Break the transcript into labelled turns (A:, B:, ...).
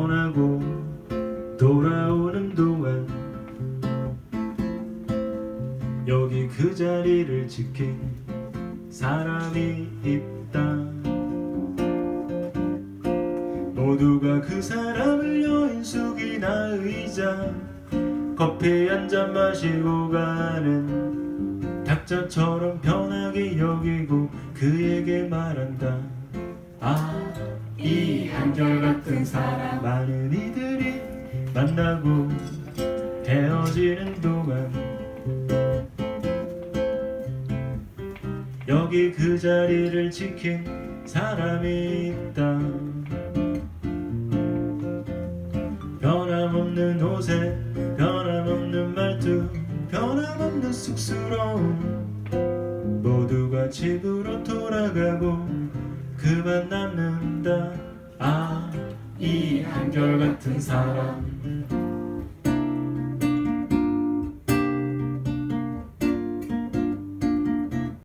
A: 떠나고 돌아오는 동안 여기 그 자리를 지킨 사람이 있다. 모두가 그 사람을 여인숙이나 의자 커피 한 잔 마시고 가는 탁자처럼 편하게 여기고 그에게 말한다. 아. 이 한결같은 사람. 많은 이들이 만나고 헤어지는 동안 여기 그 자리를 지킨 사람이 있다. 변함없는 옷에 변함없는 말투 변함없는 쑥스러움 모두가 집으로 돌아가고 그만 남는 다 아 이 한결같은 사람